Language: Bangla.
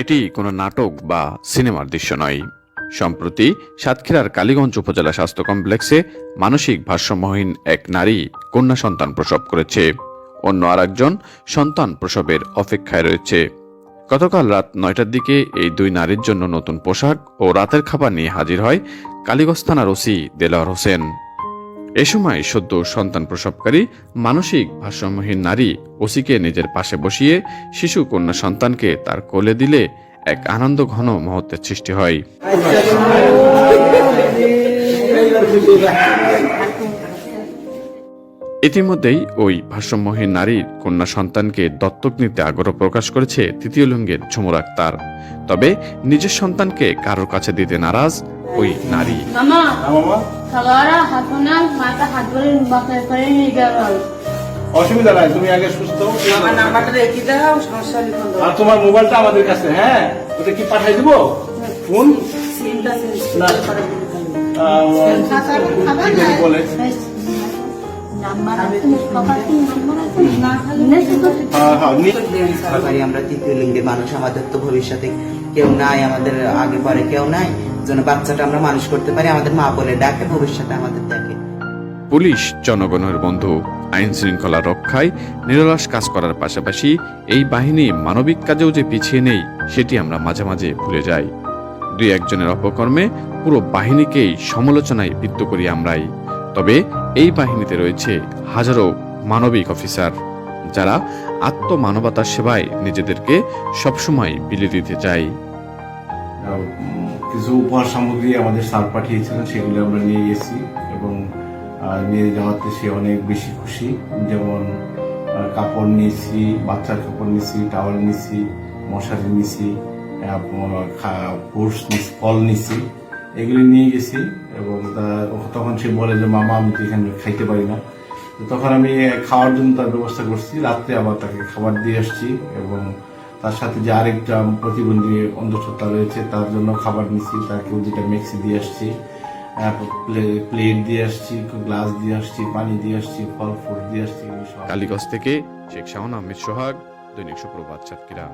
এটি কোনো নাটক বা সিনেমার দৃশ্য নয়। সম্প্রতি সাতক্ষীরার কালীগঞ্জ উপজেলা স্বাস্থ্য কমপ্লেক্সে মানসিক ভারসাম্যহীন এক নারী কন্যা সন্তান প্রসব করেছে। অন্য আরেকজন সন্তান প্রসবের অপেক্ষায় রয়েছে। গতকাল রাত নয়টার দিকে এই দুই নারীর জন্য নতুন পোশাক ও রাতের খাবার নিয়ে হাজির হয় কালীগঞ্জ থানার ওসি দেলাওয়ার হোসেন। এ সময় সদ্য সন্তান প্রসবকারী, মানসিক ভারসাম্যহীন নারী ওসিকে নিজের পাশে বসিয়ে শিশু কন্যা সন্তানকে তার কোলে দিলে এক আনন্দ ঘন মুহূর্তের সৃষ্টি হয়। ইতিমধ্যেই ওই ভারসাম্যহীন নারীর কন্যা সন্তানকে দত্তক নিতে আগ্রহ প্রকাশ করেছে তৃতীয় লিঙ্গের ঝুমুর আক্তার। তবে নিজের সন্তানকে কারোর কাছে দিতে নারাজ ওই নারী। গেল। অসুবিধা নাই তুমি আগে সুস্থ আর তোমার মোবাইলটা আমাদের কাছে হ্যাঁ? ওটা কি পাঠাই দিব? ফোন? বলে। হ্যাঁ হ্যাঁ আমরা তৃতীয় লিঙ্গের মানুষ আমাদের তো ভবিষ্যতে কেউ নাই আমাদের আগে পরে কেউ নাই। যেন বাচ্চাটা আমরা মানুষ করতে পারি আমাদের মা বলে ডাকে ভবিষ্যতে আমাদের দেখে পুলিশ জনগণের বন্ধু আইন শৃঙ্খলা রক্ষায় নিরলাস কাজ করার পাশাপাশি এই বাহিনী মানবিক কাজেও যে পিছিয়ে নেই সেটি আমরা মাঝে মাঝে ভুলে যাই। দুই একজনের অপকর্মে পুরো বাহিনীকেই সমালোচনায় বৃত্ত করি আমরাই। তবে এই বাহিনীতে রয়েছে হাজারো মানবিক অফিসার যারা আত্মমানবতার সেবায় নিজেদেরকে সবসময় বিলে দিতে চায়। কিছু উপহার সামগ্রী আমাদের স্যার পাঠিয়েছিলেন, সেগুলো আমরা নিয়ে গেছি এবং নিয়ে যাওয়াতে সে অনেক বেশি খুশি। যেমন কাপড় নিয়েছি, বাচ্চার কাপড় নিয়েছি, টাওয়াল নিয়েছি, মশারি নিয়েছি ফ্রুটস নিয়েছি, ফল নিয়েছি, এগুলি নিয়ে গেছি এবং তখন সে বলে যে, মামা, আমি তো এখানে খাইতে পারি না। তখন আমি খাওয়ার জন্য তার ব্যবস্থা করছি। রাত্রে আবার তাকে খাবার দিয়ে আসছি এবং তার সাথে যে আরেকটা প্রতিবন্ধী অন্ধসত্তা রয়েছে, তার জন্য খাবার নিচ্ছি তাকেও দুটা মিক্সি দিয়ে আসছি প্লেট দিয়ে আসছি গ্লাস দিয়ে আসছি, পানি দিয়ে আসছি, ফল ফুল দিয়ে আসছি কালীগঞ্জ থেকে শেখ শাহন আহমেদ সোহাগ, দৈনিক সুপ্রভাত সাতক্ষীরা।